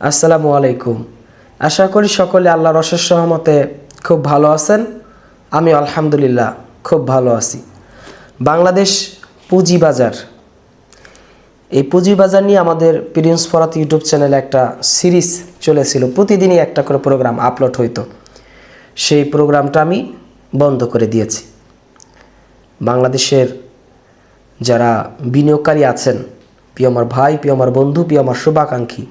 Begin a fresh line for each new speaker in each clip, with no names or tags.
আসসালামু আলাইকুম। আশা করি সকলে আল্লাহর অশেষ সহমতে খুব ভালো আছেন। আমি আলহামদুলিল্লাহ খুব ভালো আছি। বাংলাদেশ পুঁজিবাজার এই পুঁজিবাজার নিয়ে আমাদের প্রিন্স ফরাত ইউটিউব চ্যানেলে একটা সিরিজ চলেছিল। প্রতিদিনই একটা করে প্রোগ্রাম আপলোড হইতো। সেই প্রোগ্রামটা আমি বন্ধ করে দিয়েছি। বাংলাদেশের যারা বিনিয়োগকারী আছেন, প্রিয় আমার ভাই, প্রিয় আমার বন্ধু, প্রিয় আমার শুভাকাঙ্ক্ষী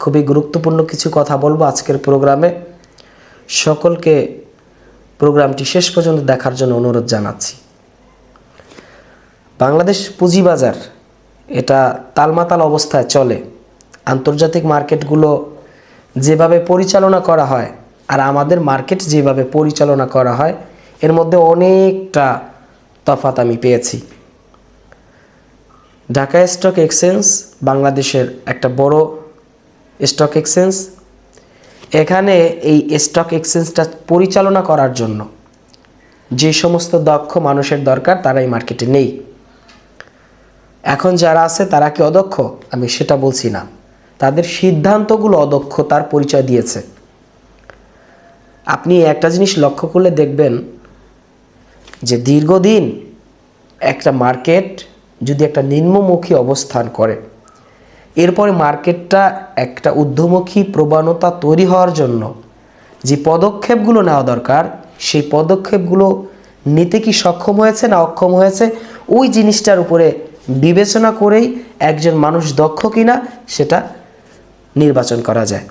খুবই গুরুত্বপূর্ণ কিছু কথা বলব আজকের প্রোগ্রামে। সকলকে প্রোগ্রামটি শেষ পর্যন্ত দেখার জন্য অনুরোধ জানাচ্ছি। বাংলাদেশ পুঁজিবাজার, এটা তালমাতাল অবস্থায় চলে। আন্তর্জাতিক মার্কেটগুলো যেভাবে পরিচালনা করা হয় আর আমাদের মার্কেট যেভাবে পরিচালনা করা হয়, এর মধ্যে অনেকটা তফাত আমি পেয়েছি। ঢাকা স্টক এক্সচেঞ্জ বাংলাদেশের একটা বড় স্টক এক্সচেঞ্জ এখানে এই স্টক এক্সচেঞ্জটা পরিচালনা করার জন্য যে সমস্ত দক্ষ মানুষের দরকার তারা এই মার্কেটে নেই। এখন যারা আছে তারা কি অদক্ষ? আমি সেটা বলছি না। তাদের সিদ্ধান্তগুলো অদক্ষতার পরিচয় দিয়েছে। আপনি একটা জিনিস লক্ষ্য করলে দেখবেন যে দীর্ঘদিন একটা মার্কেট যদি একটা নিম্নমুখী অবস্থান করে এরপরে মার্কেটটা একটা ঊর্ধ্বমুখী প্রবণতা তৈরি হওয়ার জন্য যে পদক্ষেপগুলো নেওয়া দরকার, সেই পদক্ষেপগুলো নিতে কি সক্ষম হয়েছে না অক্ষম হয়েছে, ওই জিনিসটার উপরে বিবেচনা করেই একজন মানুষ দক্ষ কিনা সেটা নির্বাচন করা যায়।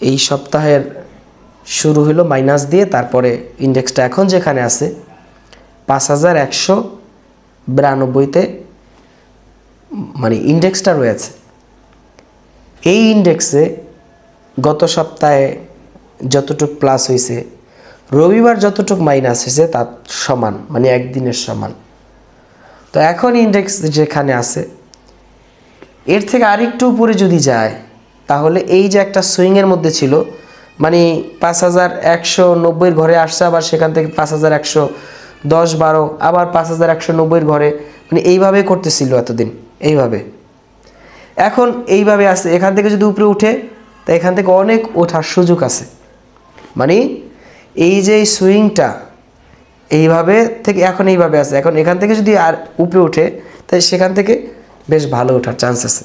এই সপ্তাহের শুরু হলো মাইনাস দিয়ে, তারপরে ইন্ডেক্সটা এখন যেখানে আছে, পাঁচ হাজার একশো বিরানব্বইতে মানে ইন্ডেক্সটা রয়েছে। এই ইন্ডেক্সে গত সপ্তাহে যতটুক প্লাস হয়েছে রবিবার যতটুক মাইনাস হয়েছে তার সমান মানে একদিনের সমান। তো এখন ইন্ডেক্স যেখানে আছে, এর থেকে আরেকটু উপরে যদি যায়, তাহলে এই যে একটা সুইংয়ের মধ্যে ছিল মানে পাঁচ হাজার একশো নব্বইয়ের ঘরে আসছে, আবার সেখান থেকে পাঁচ হাজার একশো দশ বারো, আবার পাঁচ হাজার একশো নব্বইয়ের ঘরে মানে এইভাবে করতেছিল এতদিন। এইভাবে। এখন এইভাবে আছে এখান থেকে যদি উপরে উঠে, তা এখান থেকে অনেক ওঠার সুযোগ আছে। মানে এই যে সুইংটা, এইভাবে থেকে এখন এইভাবে আছে এখন এখান থেকে যদি আর উপরে উঠে, তাই সেখান থেকে বেশ ভালো ওঠার চান্স আছে।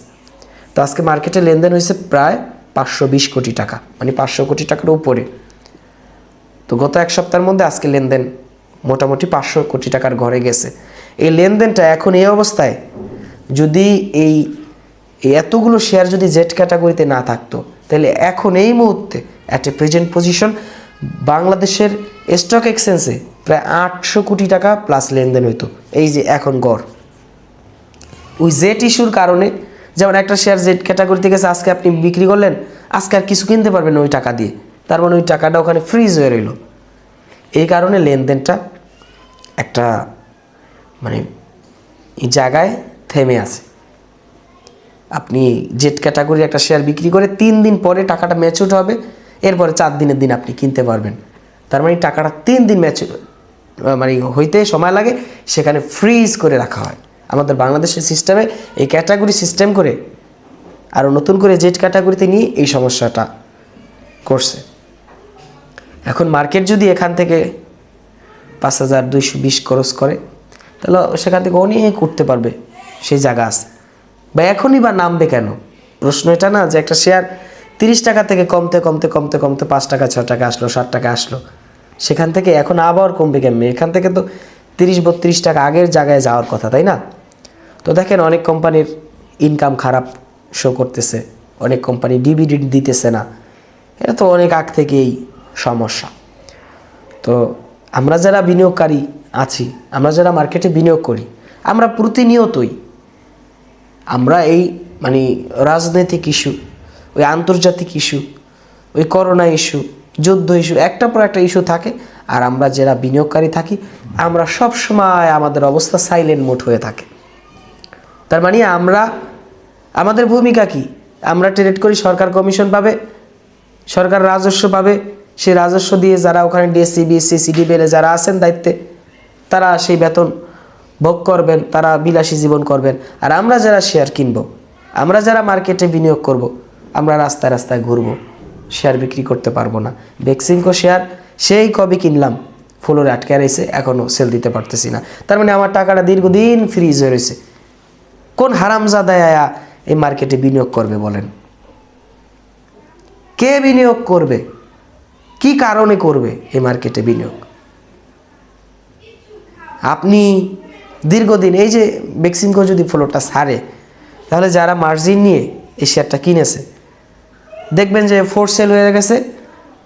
তো আজকে মার্কেটে লেনদেন হয়েছে প্রায় পাঁচশো বিশ কোটি টাকা মানে পাঁচশো কোটি টাকার উপরে। তো গত এক সপ্তাহের মধ্যে আজকে লেনদেন মোটামুটি পাঁচশো কোটি টাকার ঘরে গেছে। এই লেনদেনটা এখন এই অবস্থায় যদি এই এতগুলো শেয়ার যদি জেড ক্যাটাগরিতে না থাকতো, তাহলে এখন এই মুহূর্তে অ্যাট এ প্রেজেন্ট পজিশন বাংলাদেশের স্টক এক্সচেঞ্জে প্রায় আটশো কোটি টাকা প্লাস লেনদেন হইতো। এই যে এখন গড়। ওই জেট ইস্যুর কারণে যেমন একটা শেয়ার জেড ক্যাটাগরিতে গেছে, আজকে আপনি বিক্রি করলেন, আজকে আর কিছু কিনতে পারবেন ওই টাকা দিয়ে। তার মানে ওই টাকাটা ওখানে ফ্রিজ হয়ে রইল। এই কারণে লেনদেনটা একটা মানে জায়গায় থেমে আছে। আপনি জেট ক্যাটাগরির একটা শেয়ার বিক্রি করে তিন দিন পরে টাকাটা ম্যাচুর হবে, এরপরে চার দিনের দিন আপনি কিনতে পারবেন। তার মানে টাকাটা তিন দিন ম্যাচুর মানে হইতে সময় লাগে, সেখানে ফ্রিজ করে রাখা হয়। আমাদের বাংলাদেশের সিস্টেমে এই ক্যাটাগরি সিস্টেম করে আরও নতুন করে জেট ক্যাটাগরিতে নিয়ে এই সমস্যাটা করছে। এখন মার্কেট যদি এখান থেকে পাঁচ হাজার দুইশো বিশ খরচ করে, তাহলে সেখান থেকে অনেক উঠতে পারবে। সেই জায়গা আছে। বা এখনই বা নামবে কেন? প্রশ্ন এটা না যে একটা শেয়ার তিরিশ টাকা থেকে কমতে কমতে কমতে কমতে পাঁচ টাকা ছ টাকা আসলো ষাট টাকা আসলো। সেখান থেকে এখন আবার কমবে কেমনে? এখান থেকে তো তিরিশ, বত্রিশ টাকা আগের জায়গায় যাওয়ার কথা, তাই না? তো দেখেন অনেক কোম্পানির ইনকাম খারাপ শো করতেছে। অনেক কোম্পানি ডিভিডি দিতেছে না। এটা তো অনেক আগ থেকেই সমস্যা। তো আমরা যারা বিনিয়োগকারী আছি, আমরা যারা মার্কেটে বিনিয়োগ করি, আমরা প্রতিনিয়তই আমরা এই মানে রাজনৈতিক ইস্যু ওই আন্তর্জাতিক ইস্যু ওই করোনা ইস্যু যুদ্ধ ইস্যু একটা পর একটা ইস্যু থাকে, আর আমরা যারা বিনিয়োগকারী থাকি, আমরা সব সময় আমাদের অবস্থা সাইলেন্ট মোড হয়ে থাকে। তার মানে আমরা, আমাদের ভূমিকা কি? আমরা ট্রেড করি, সরকার কমিশন পাবে, সরকার রাজস্ব পাবে, সেই রাজস্ব দিয়ে যারা ওখানে ডিএসসি বিএসসি সিডি বেলে যারা আছেন দায়িত্বে, তারা সেই বেতন ভোগ করবেন, তারা বিলাসী জীবন করবেন। আর আমরা যারা শেয়ার কিনব, আমরা যারা মার্কেটে বিনিয়োগ করব, আমরা রাস্তায় রাস্তায় ঘুরবো শেয়ার বিক্রি করতে পারব না। বেক্সিমকো শেয়ার সেই কবে কিনলাম, ফ্লোরে আটকে রয়েছে এখনও সেল দিতে পারতেছি না। তার মানে আমার টাকাটা দীর্ঘদিন ফ্রিজ হয়ে রয়েছে। কোন হারামজাদায় আয়া এই মার্কেটে বিনিয়োগ করবে বলেন? কে বিনিয়োগ করবে? কি কারণে করবে এই মার্কেটে বিনিয়োগ? আপনি দীর্ঘদিন এই যে বেক্সিমকো যদি ফ্লোরটা সারে তাহলে যারা মার্জিন নিয়ে এই শেয়ারটা কিনেছে, দেখবেন যে ফোর্স সেল হয়ে গেছে,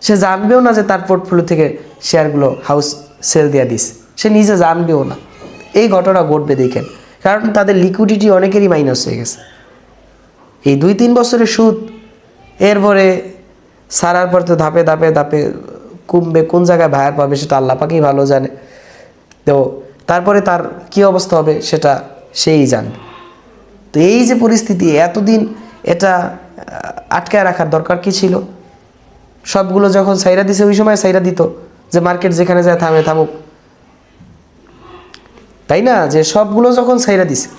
সে জানবেও না যে তার পোর্টফোলিও থেকে শেয়ারগুলো হাউস সেল দিয়ে দিস সে নিজে জানবেও না। এই ঘটনা ঘটবে দেখেন। কারণ তাদের লিকুইডিটি অনেকেরই মাইনাস হয়ে গেছে। এই দুই তিন বছরের সুদ, এরপরে সারার পর তো ধাপে ধাপে ধাপে কমবে, কোন জায়গায় ভায়ার পাবে সেটা আল্লাহ পাকেই ভালো জানে। তো তারপরে তার কি অবস্থা হবে সেটা সেই জানবে তো এই যে পরিস্থিতি, এতদিন এটা আটকায় রাখার দরকার কি ছিল? সবগুলো যখন সাইরা দিছে, ওই সময় সাইরা দিত যে মার্কেট যেখানে যায় থামে, থামুক। তাই না? যে সবগুলো যখন সাইরা দিছে,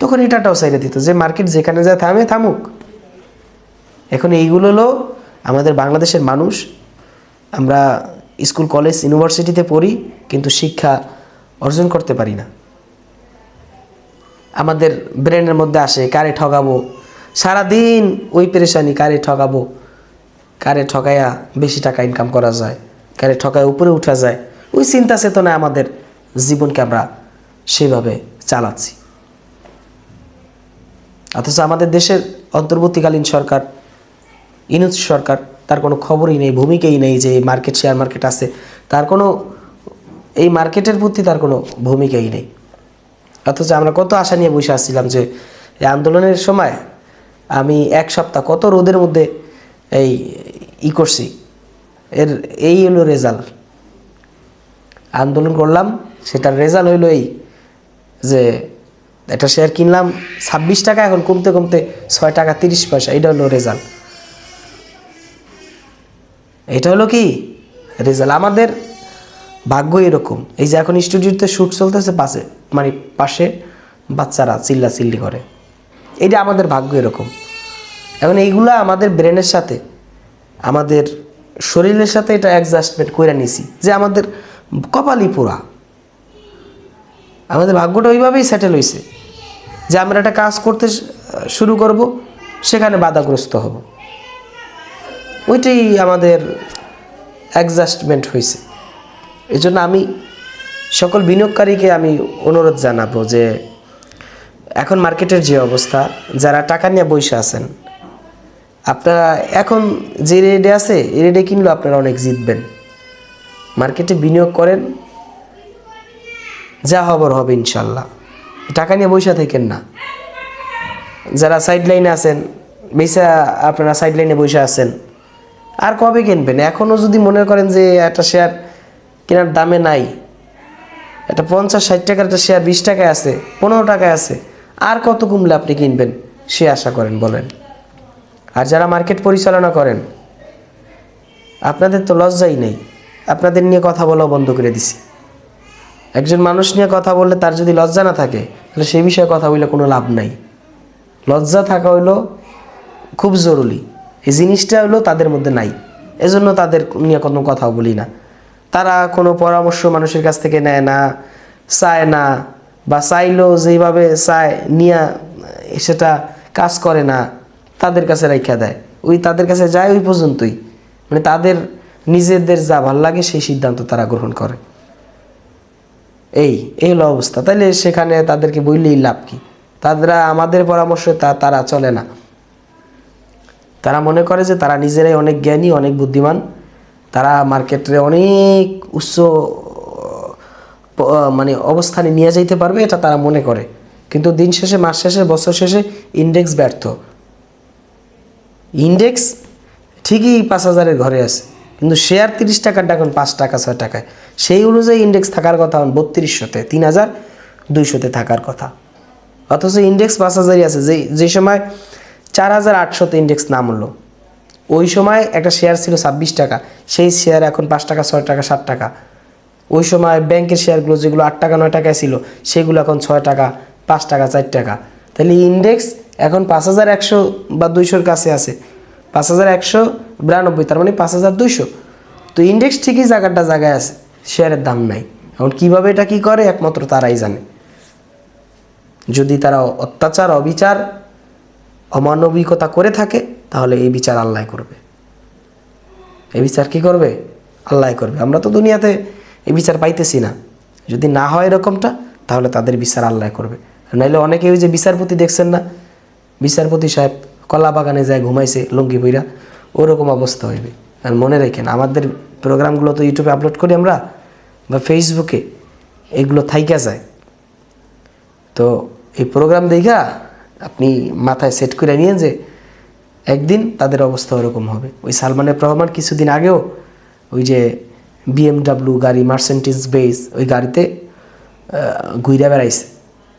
তখন এটাটাও সাইরা দিত যে মার্কেট যেখানে যায় থামে, থামুক। এখন এইগুলো হলো আমাদের বাংলাদেশের মানুষ। আমরা স্কুল, কলেজ, ইউনিভার্সিটিতে পড়ি, কিন্তু শিক্ষা অর্জন করতে পারি না। আমাদের ব্রেনের মধ্যে আসে, কারে ঠকাবো সারাদিন ওই পেরেশানি, কারে ঠকাবো কারে ঠকাইয়া বেশি টাকা ইনকাম করা যায়, কারে ঠকায় উপরে উঠা যায়। ওই চিন্তা চেতনায় আমাদের জীবনকে আমরা সেভাবে চালাচ্ছি। অথচ আমাদের দেশের অন্তর্বর্তীকালীন সরকার ইনুজ সরকার, তার কোনো খবরই নেই, ভূমিকাই নেই যে মার্কেট শেয়ার মার্কেট আছে। তার কোনো এই মার্কেটের প্রতি তার কোনো ভূমিকাই নেই। অথচ আমরা কত আশা নিয়ে বসে আসছিলাম যে এই আন্দোলনের সময় আমি এক সপ্তাহ কত রোদের মধ্যে এই ই করছি। এর এই হলো রেজাল্ট আন্দোলন করলাম, সেটার রেজাল্ট হইল এই যে একটা শেয়ার কিনলাম, ছাব্বিশ টাকা, এখন কমতে কমতে ছয় টাকা তিরিশ পয়সা এটা হলো রেজাল্ট এটা হলো কি? রেজাল্ট আমাদের ভাগ্য এরকম। এই যে এখন স্টুডিওতে শ্যুট চলতেছে পাশে মানে পাশে বাচ্চারা চিল্লা চিল্লি করে। এটা আমাদের ভাগ্য এরকম। এখন এইগুলা আমাদের ব্রেনের সাথে, আমাদের শরীরের সাথে এটা অ্যাডজাস্টমেন্ট করে নিছি যে আমাদের কপালই পোড়া। আমাদের ভাগ্যটা ওইভাবেই সেটেল হয়েছে যে আমরা একটা কাজ করতে শুরু করব, সেখানে বাধাগ্রস্ত হব। ওইটাই আমাদের অ্যাডজাস্টমেন্ট হয়েছে এই জন্য আমি সকল বিনিয়োগকারীকে আমি অনুরোধ জানাব যে এখন মার্কেটের যে অবস্থা, যারা টাকা নিয়ে বসে আছেন, আপনারা এখন যে রেডে আছে, এই রেডে কিনলেও আপনারা অনেক জিতবেন। মার্কেটে বিনিয়োগ করেন, যা হবার হবে ইনশাল্লাহ। টাকা নিয়ে বসে থাকেন না। যারা সাইড লাইনে আছেন বেসা আপনারা সাইড লাইনে বসে আছেন, আর কবে কিনবেন? এখনও যদি মনে করেন যে একটা শেয়ার কেনার দামে নাই। একটা পঞ্চাশ, ষাট টাকার একটা শেয়ার বিশ টাকায় আছে, পনেরো টাকায় আছে। আর কত কমলে আপনি কিনবেন? সে আশা করেন, বলেন। আর যারা মার্কেট পরিচালনা করেন, আপনাদের তো লজ্জাই নেই। আপনাদের নিয়ে কথা বলা বন্ধ করে দিছি। একজন মানুষ নিয়ে কথা বললে তার যদি লজ্জা না থাকে, তাহলে সেই বিষয়ে কথা বললে কোনো লাভ নাই। লজ্জা থাকা হইল খুব জরুরি। এই জিনিসটা হলো তাদের মধ্যে নাই। এজন্য তাদের নিয়ে কোনো কথা বলি না। তারা কোনো পরামর্শ মানুষের কাছ থেকে নেয় না, চায় না বা চাইলেও যেভাবে চায় নিয়ে সেটা কাজ করে না, তাদের কাছে রাইখা দেয়। ওই তাদের কাছে যায় ওই পর্যন্তই। মানে তাদের নিজেদের যা ভালো লাগে সেই সিদ্ধান্ত তারা গ্রহণ করে। এই এই হলো অবস্থা। তাইলে সেখানে তাদেরকে বললেই লাভ কি? তারা আমাদের পরামর্শ তা, তারা চলে না। তারা মনে করে যে তারা নিজেরাই অনেক জ্ঞানী, অনেক বুদ্ধিমান। তারা মার্কেটে অনেক উচ্চ মানে অবস্থানে নিয়ে যাইতে পারবে, এটা তারা মনে করে। কিন্তু দিন শেষে, মাস শেষে, বছর শেষে ইন্ডেক্স ব্যর্থ। ইন্ডেক্স ঠিকই পাঁচ হাজারের ঘরে আছে, কিন্তু শেয়ার তিরিশ টাকার এখন পাঁচ টাকা, ছয় টাকায়। সেই অনুযায়ী ইন্ডেক্স থাকার কথা বত্রিশশোতে, তিন হাজার দুইশোতে থাকার কথা। অথচ ইন্ডেক্স পাঁচ হাজারই আছে, যে যে সময় চার হাজার আটশোতে ইন্ডেক্স নাম হলো ওই সময় একটা শেয়ার ছিল ছাব্বিশ টাকা, সেই শেয়ার এখন পাঁচ টাকা, ছয় টাকা, সাত টাকা। ওই সময় ব্যাংকের শেয়ারগুলো যেগুলো আট টাকা, নয় টাকায় ছিল, সেগুলো এখন ছয় টাকা, পাঁচ টাকা, চার টাকা। তাহলে ইন্ডেক্স এখন পাঁচ হাজার একশো বা দুইশোর কাছে আছে। পাঁচ হাজার একশো বিরানব্বই, তার মানে পাঁচ হাজার দুইশো। তো ইন্ডেক্স ঠিকই জায়গাটা জায়গায় আছে শেয়ারের দাম নাই। এখন কীভাবে এটা কি করে, একমাত্র তারাই জানে। যদি তারা অত্যাচার, অবিচার, অমানবিকতা করে থাকে তাহলে এই বিচার আল্লাহ করবে। এই বিচার কি করবে? আল্লাহ করবে। আমরা তো দুনিয়াতে এই বিচার পাইতেছি না। যদি না হয় এরকমটা, তাহলে তাদের বিচার আল্লাহ করবে। নাইলে অনেকে ওই যে বিচারপতি দেখছেন না? বিচারপতি সাহেব কলা বাগানে যায়, ঘুমাইছে, লুঙ্গি বইরা ওরকম অবস্থা হইবে। আর মনে রেখেন, আমাদের প্রোগ্রামগুলো তো ইউটিউবে আপলোড করি আমরা, বা ফেসবুকে, এগুলো থাইকা যায়। তো এই প্রোগ্রাম দেখা আপনি মাথায় সেট করে নিয়ে যে একদিন তাদের অবস্থা ওরকম হবে। ওই সালমানের রহমান কিছুদিন আগেও ওই যে বিএমডাব্লিউ গাড়ি মার্সেন্টিস বেস ওই গাড়িতে ঘুরে বেড়াইছে।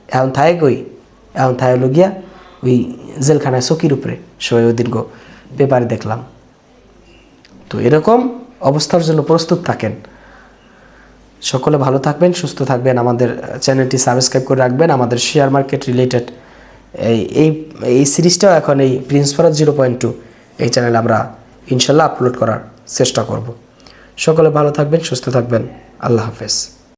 এখন থায় কই? এখন থায় হলো গিয়া ওই জেলখানায় চকির উপরে। সবাই ওই গো পেপারে দেখলাম। তো এরকম অবস্থার জন্য প্রস্তুত থাকেন। সকলে ভালো থাকবেন, সুস্থ থাকবেন। আমাদের চ্যানেলটি সাবস্ক্রাইব করে রাখবেন। আমাদের শেয়ার মার্কেট রিলেটেড এই এই সিরিজটাও এখন এই prince Faraz zero point two এই চ্যানেলে আমরা ইনশাল্লাহ আপলোড করার চেষ্টা করব। সকলে ভালো থাকবেন, সুস্থ থাকবেন। আল্লাহ হাফেজ।